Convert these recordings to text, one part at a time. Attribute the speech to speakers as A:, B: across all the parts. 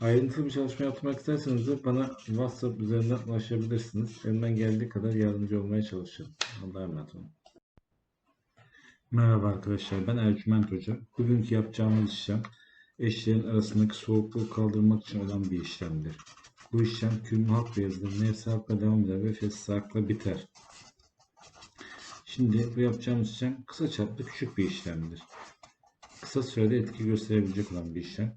A: Ayrıntılı bir çalışma yapmak isterseniz de bana WhatsApp üzerinden ulaşabilirsiniz. Elimden geldiği kadar yardımcı olmaya çalışırım. Allah'a emanet olun. Merhaba arkadaşlar, ben Ercüment Hoca. Bugünkü yapacağımız işlem eşlerin arasındaki soğukluğu kaldırmak için olan bir işlemdir. Bu işlem kürmü halkla yazılır, nefsi halkla devam eder ve fesli biter. Şimdi bu yapacağımız işlem kısa çaplı küçük bir işlemdir. Kısa sürede etki gösterebilecek olan bir işlem.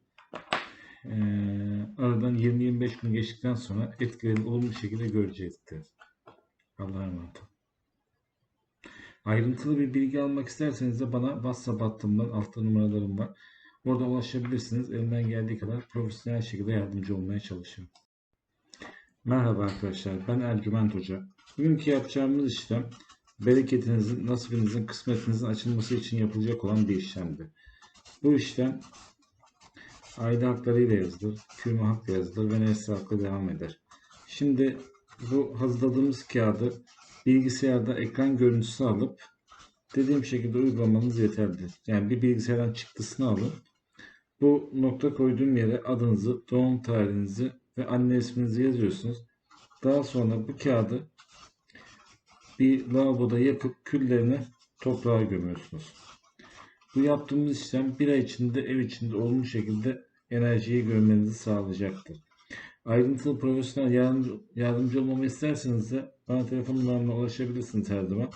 A: Ee, aradan 20-25 gün geçtikten sonra etkilerini olumlu şekilde görecektir. Allah'a emanet. Ayrıntılı bir bilgi almak isterseniz de bana WhatsApp hattımdan altta numaralarım var. Orada ulaşabilirsiniz. Elimden geldiği kadar profesyonel şekilde yardımcı olmaya çalışıyorum. Merhaba arkadaşlar. Ben Ercüment Hoca. Bugünkü yapacağımız işlem bereketinizin, nasibinizin, kısmetinizin açılması için yapılacak olan bir işlemdir. Bu işlem aile haklarıyla yazılır, kürme hakla yazılır ve nesli hakla devam eder. Şimdi bu hazırladığımız kağıdı bilgisayarda ekran görüntüsü alıp dediğim şekilde uygulamanız yeterlidir. Yani bir bilgisayardan çıktısını alın. Bu nokta koyduğum yere adınızı, doğum tarihinizi ve anne isminizi yazıyorsunuz. Daha sonra bu kağıdı bir lavaboda yakıp küllerini toprağa gömüyorsunuz. Bu yaptığımız işlem bir ay içinde ev içinde olumlu şekilde enerjiyi görmenizi sağlayacaktır. Ayrıntılı profesyonel yardımcı, yardımcı olmamı isterseniz de bana telefon numaramla ulaşabilirsiniz her zaman.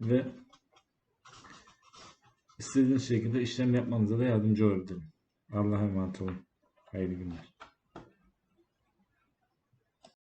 A: Ve istediğiniz şekilde işlem yapmanıza da yardımcı olabilirim. Allah'a emanet olun. Hayırlı günler.